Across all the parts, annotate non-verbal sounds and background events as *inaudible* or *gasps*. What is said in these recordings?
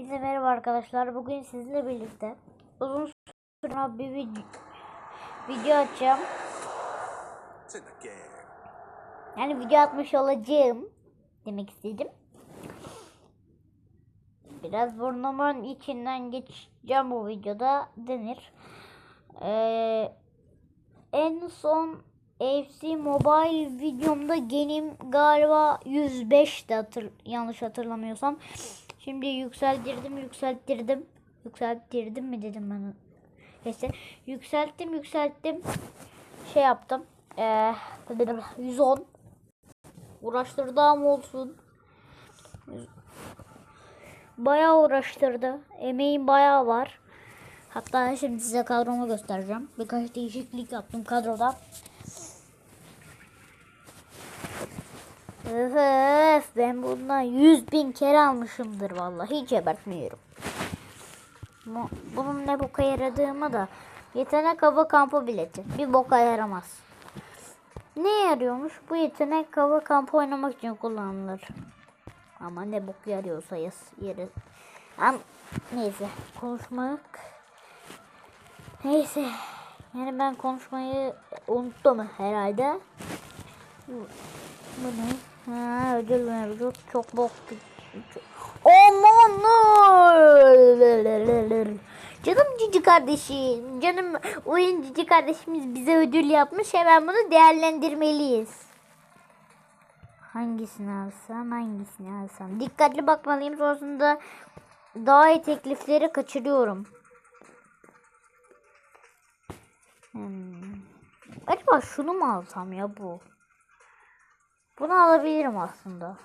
Bize merhaba arkadaşlar. Bugün sizinle birlikte uzun sonra bir video, video açacağım. Yani video atmış olacağım demek istedim. Biraz burnumun içinden geçeceğim bu videoda denir. Ee, en son FC Mobile videomda genim galiba 105 de hatır, yanlış hatırlamıyorsam. Şimdi yükselttirdim yükselttirdim. Yükselttirdim mi dedim ben. Neyse yükselttim yükselttim. Şey yaptım. Ee, 110 uğraştırdığım olsun. Bayağı uğraştırdı. Emeğim bayağı var. Hatta şimdi size kadromu göstereceğim. Birkaç değişiklik yaptım kadroda. Öf, ben bundan 100 bin kere almışımdır vallahi hiç abartmıyorum. Bu- Bunun ne boka yaradığımı da yetenek hava kampı bileti bir boka yaramaz. Ne yarıyormuş? Bu yetenek hava kampı oynamak için kullanılır. Ama ne bok yarıyorsa yaz yeri. Am neyse konuşmak. Neyse. Yani ben konuşmayı unuttum herhalde. Bu ne? Ha, ödül mevcut. Çok bok. Aman Canım cici kardeşim. Canım oyun cici kardeşimiz bize ödül yapmış. Hemen bunu değerlendirmeliyiz. Hangisini alsam hangisini alsam. Dikkatli bakmalıyım sonrasında daha iyi teklifleri kaçırıyorum. Hmm. Acaba şunu mu alsam ya bu? Bunu alabilirim aslında.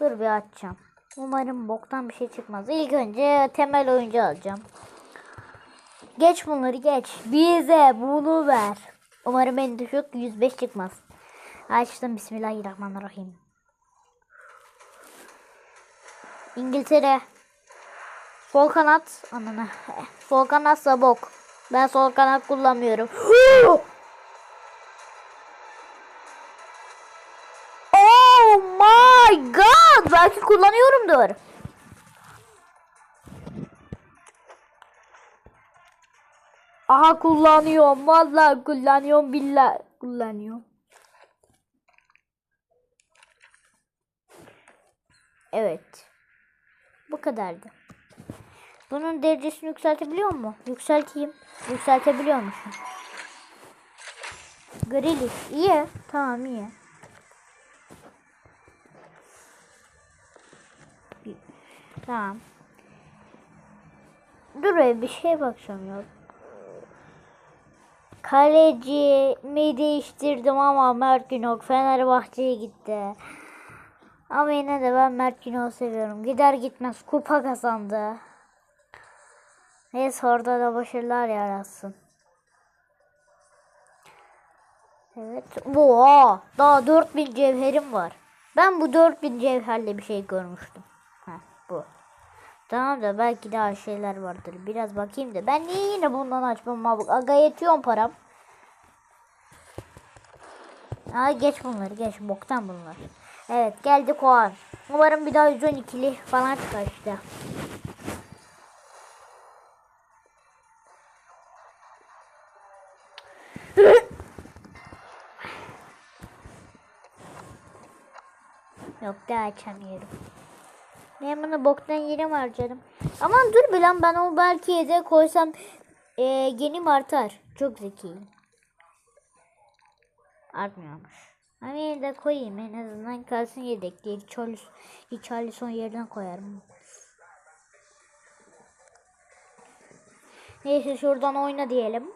Dur bir açacağım. Umarım boktan bir şey çıkmaz. İlk önce temel oyuncu alacağım. Geç bunları geç. Bize bunu ver. Umarım en düşük 105 çıkmaz. Açtım Bismillahirrahmanirrahim. İngiltere. Sol kanat. Anana. Sol kanat sabok. Ben sol kanat kullanmıyorum. *gasps* Belki kullanıyorumdur. Aha kullanıyorum. Vallahi kullanıyorum. Billahi kullanıyorum. Evet. Bu kadardı. Bunun derecesini yükseltebiliyor mu? Yükselteyim. Yükseltebiliyormuşum. Grealish. İyi. Tamam iyi. Tamam. Dur bir şey bakacağım ya. Kalecimi değiştirdim ama Mert Günok Fenerbahçe'ye gitti. Ama yine de ben Mert Günok'u seviyorum. Gider gitmez kupa kazandı. Neyse orada da başarılar yaratsın. Evet. Oha! Daha 4000 cevherim var. Ben bu 4000 cevherle bir şey görmüştüm. Heh, bu. Tamam da belki daha şeyler vardır. Biraz bakayım da. Ben niye yine bundan açmam abi? Aga yetiyor param. Aa geç bunları geç. Boktan bunlar. Evet geldik o an. Umarım bir daha 112'li falan çıkar işte. Yok daha açamıyorum. Ben bunu boktan yere mi harcarım? Aman dur bir lan ben o belki yede koysam e, genim artar. Çok zekiyim. Artmıyormuş. Ama yine de koyayım en azından kalsın yedek diye Charles, Charles'on yerine koyarım. Neyse şuradan oyna diyelim.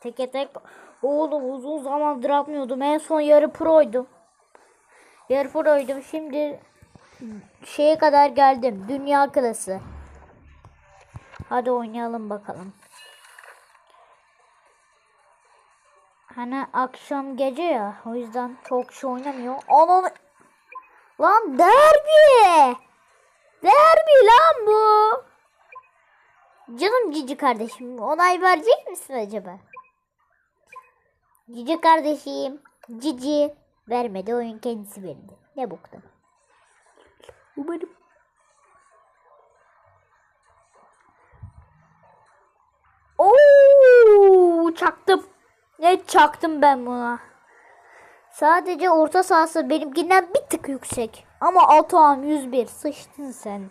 Teke tek. Oğlum uzun zamandır atmıyordum. En son yarı proydum. Yarı proydum. Şimdi şeye kadar geldim. Dünya klası. Hadi oynayalım bakalım. Hani akşam gece ya. O yüzden çok kişi oynamıyor. Ananı... Lan derbi! Derbi lan bu! Canım cici kardeşim. Onay verecek misin acaba? Cici kardeşim. Cici. Vermedi oyun kendisi verdi. Ne boktan. Umarım. Oo, çaktım. Ne çaktım ben buna. Sadece orta sahası benimkinden bir tık yüksek. Ama Atuan 101 sıçtın sen.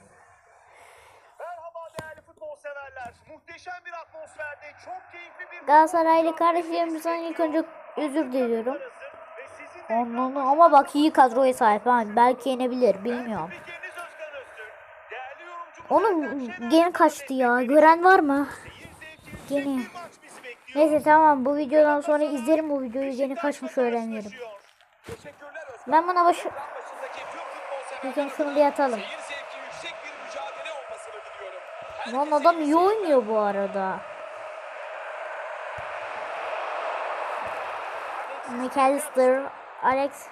Merhaba değerli futbol severler. Muhteşem bir atmosferde çok keyifli bir... Galatasaraylı kardeşlerimizden ilk önce özür diliyorum. Onun ama bak iyi kadroya sahip ha. Belki yenebilir bilmiyorum. Onun gen kaçtı ya. Gören var mı? Gene. Neyse tamam bu videodan sonra izlerim bu videoyu. Geni kaçmış öğrenirim. Ben buna başı... Lütfen şunu bir atalım. Lan adam iyi oynuyor bu arada. McAllister, Alex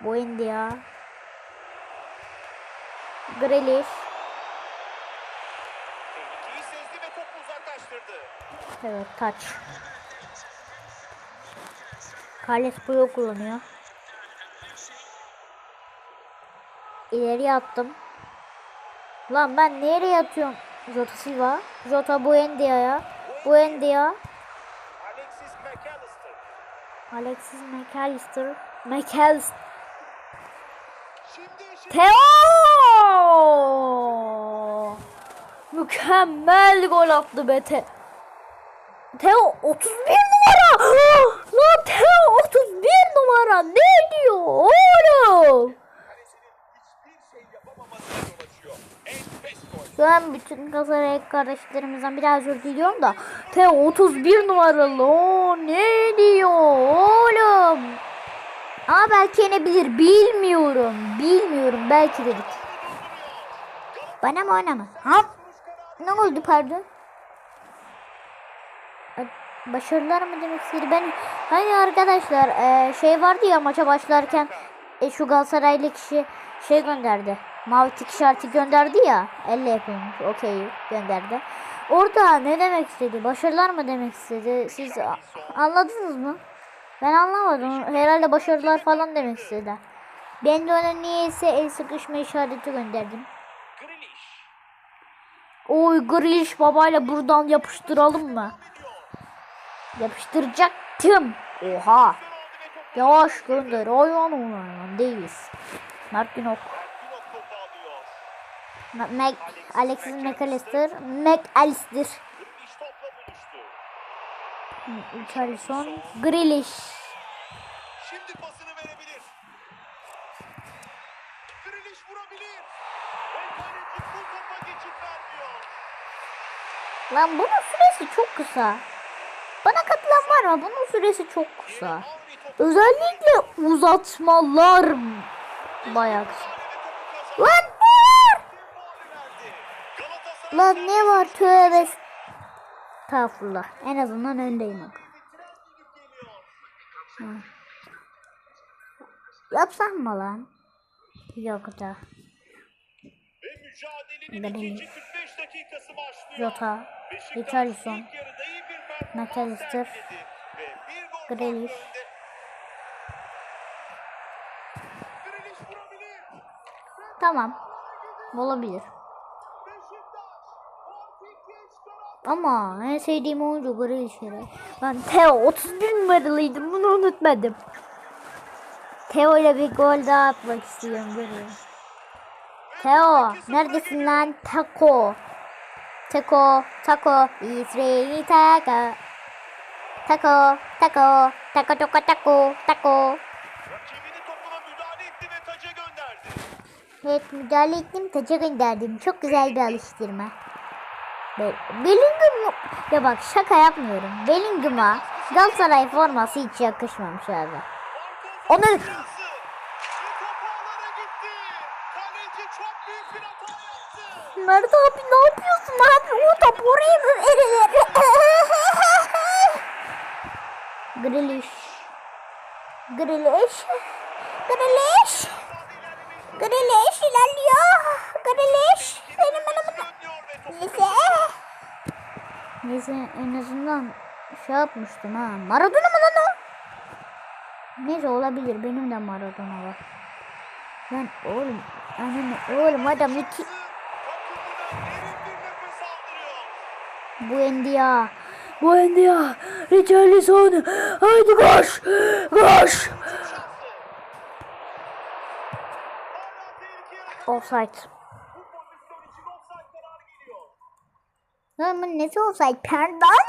Buendia. Buendia, Grealish. Evet taç. Carles Puyo kullanıyor. İleri attım. Lan ben nereye atıyorum? Jota Silva. Jota Buendia'ya. Buendia. Alexis McAllister. Alexis McAllister. McAllister. Teo! Mükemmel gol attı be Te. Teo 31 numara. *gasps* Lan Teo 31 numara. Ne diyor oğlum? an bütün Galatasaray kardeşlerimizden biraz özür diliyorum da Teo 31 numaralı. O ne diyor oğlum? Ama belki yenebilir. Bilmiyorum. Bilmiyorum. Belki dedik. Bana mı ona mı? Ha? Ne oldu pardon? Başarılar mı demek istedi? Ben hani arkadaşlar e, şey vardı ya maça başlarken e, şu Galatasaraylı kişi şey gönderdi. Mavi tik gönderdi ya. Elle yapıyormuş. Okey gönderdi. Orada ne demek istedi? Başarılar mı demek istedi? Siz anladınız mı? Ben anlamadım. Herhalde başarılar falan demek istedi. Ben de ona niyeyse el sıkışma işareti gönderdim. Oy Grealish babayla buradan yapıştıralım mı? Yapıştıracaktım. Oha. Yavaş gönder. Hayvan hayvan değiliz. Mert Günok. Günok topu alıyor. Ma- Mac, Alexis McAllister. McAllister. Richarlison. Grealish. Şimdi pasını verebilir. Grealish vurabilir. Ve kaleci bu topa geçit vermiyor. Lan bunun süresi çok kısa. Bana katılan var mı? Bunun süresi çok kısa. Özellikle uzatmalar bayağı kısa. ve topu kazandı. Lan ne var? Faul verdi. Galatasaray Lan ne var tövbe. Estağfurullah. En azından öndeyim. bak. Yapsam mı lan? Yok da. Ve mücadelenin Ben ikinci 45 dakikası başlıyor. Jota, Richarlison, McAllister, Grealish. Tamam. Olabilir. Ama en sevdiğim oyuncu Grealish yere. Ben Theo 31 numaralıydım. Bunu unutmadım. Theo ile bir gol daha atmak istiyorum. Görüyorum. Theo neredesin lan? Taco. Taco. Taco. İsrail Taco. Taco. Taco. Taco. Taco. Taco. Taco. Evet müdahale ettim taca gönderdim. Çok güzel bir alıştırma. Be- Bellingham ya bak şaka yapmıyorum. Bellingham'a Galatasaray forması hiç yakışmamış abi. Onu. Mert abi ne yapıyorsun abi? O top oraya mı verilir? *laughs* Grealish. Grealish. Grealish. Grealish ilerliyor. Grealish. Benim önümde. Neyse. Neyse en azından şey yapmıştım ha. Maradona mı lan o? Neyse olabilir benim de Maradona var. Lan oğlum ananı oğlum adam iki nefes aldırıyor. Buendia. Buendia. Richarlison. Haydi koş. Koş. Offside. Bu pozisyon için offside kararı geliyor. Bu nesi offside? Pardon.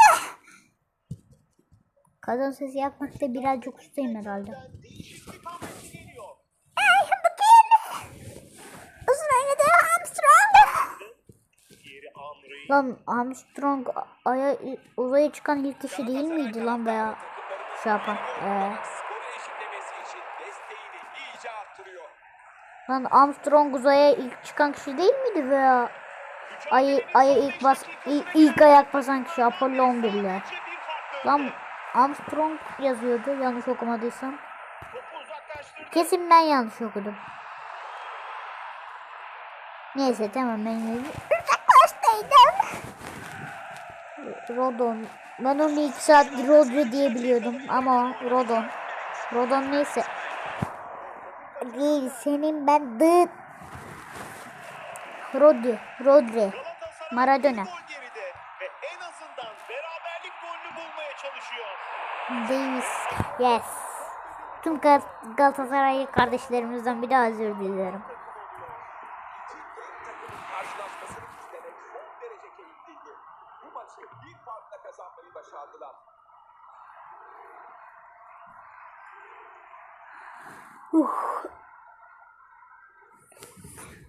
Kadın sesi yapmakta birazcık ustayım herhalde. Ay kim? Uzun oynadı Armstrong. Diğeri Henry. Lan Armstrong aya uzaya çıkan ilk kişi değil miydi lan veya şey yapan? Ee, lan Armstrong uzaya ilk çıkan kişi değil miydi veya ay aya ilk bas ilk, ilk ayak basan kişi Apollo 11'le. Bir farklı Lan Armstrong yazıyordu yanlış okumadıysam. Kesin ben yanlış okudum. Neyse tamam ben yine uzaklaştaydım. Rodon. Ben onu iki saattir Rodri diye biliyordum ama Rodon. Rodon neyse. Değil senin ben dıt. Rodri. Rodri. Maradona. Davis. Yes. Tüm Gal Galatasaray kardeşlerimizden bir daha özür dilerim. Karşılaşmasını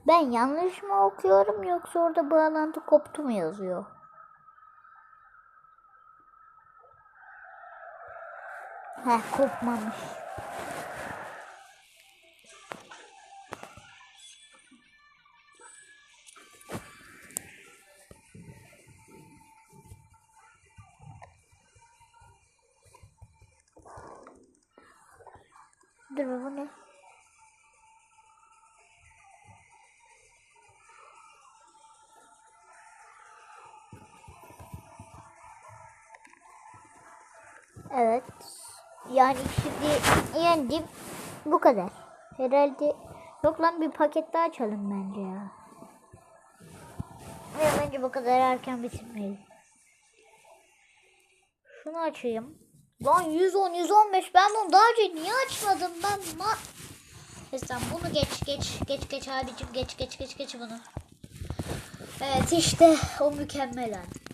Ben yanlış mı okuyorum yoksa orada bağlantı koptu mu yazıyor? Heh kopmamış. Evet. Yani şimdi yendim. Bu kadar. Herhalde yok lan bir paket daha açalım bence ya. Ya bence bu kadar erken bitirmeyelim. Şunu açayım. Lan 110 115 ben bunu daha önce niye açmadım ben ma tamam, bunu geç geç geç geç abicim geç geç geç geç bunu. Evet işte o mükemmel an.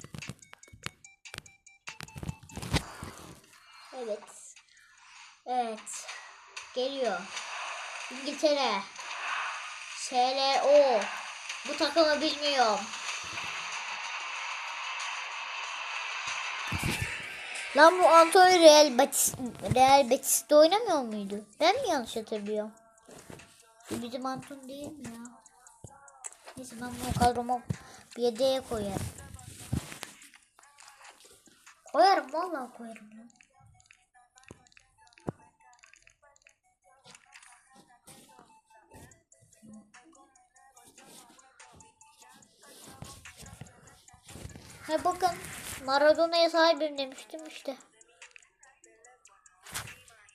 Evet. Evet. Geliyor. İngiltere. SLO. Bu takımı bilmiyorum. Lan bu Antonio Real Betis, Real Betis'te oynamıyor muydu? Ben mi yanlış hatırlıyorum? Bu bizim Anton değil mi ya? Neyse ben bunu kadroma bir yedeğe koyarım. Koyarım vallahi koyarım ya. Ha bakın Maradona'ya sahibim demiştim işte.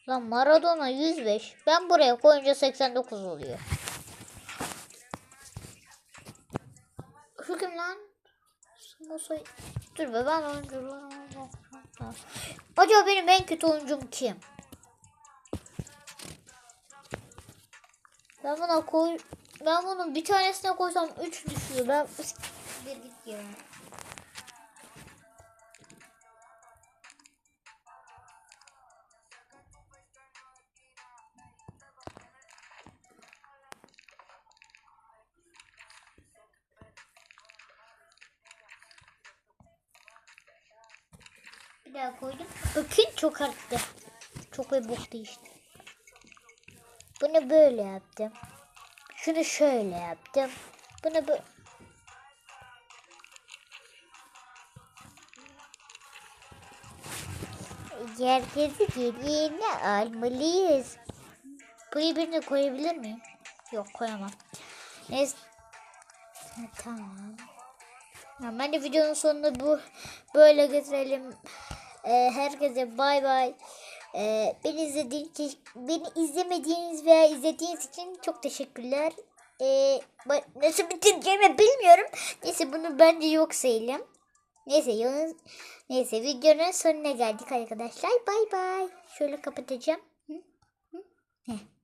Lan Maradona 105. Ben buraya koyunca 89 oluyor. Şu kim lan? Dur be ben oyunculuğum. Acaba benim en kötü oyuncum kim? Ben buna koy... Ben bunun bir tanesine koysam 3 düşüyor. Ben... Bir git ya. Daha koydum. Bakın çok arttı. Çok bir bok değişti. Bunu böyle yaptım. Şunu şöyle yaptım. Bunu böyle... Herkesi geriye almalıyız. Buraya birini koyabilir miyim? Yok koyamam. Neyse. Tamam. Ya ben de videonun sonunda bu böyle getirelim. Ee, herkese bay bay. Ee, beni izlediğiniz beni izlemediğiniz veya izlediğiniz için çok teşekkürler. Ba- nasıl bitireceğimi bilmiyorum. Neyse bunu bence yok sayalım. Neyse yalnız neyse videonun sonuna geldik arkadaşlar. Bay bay. Şöyle kapatacağım.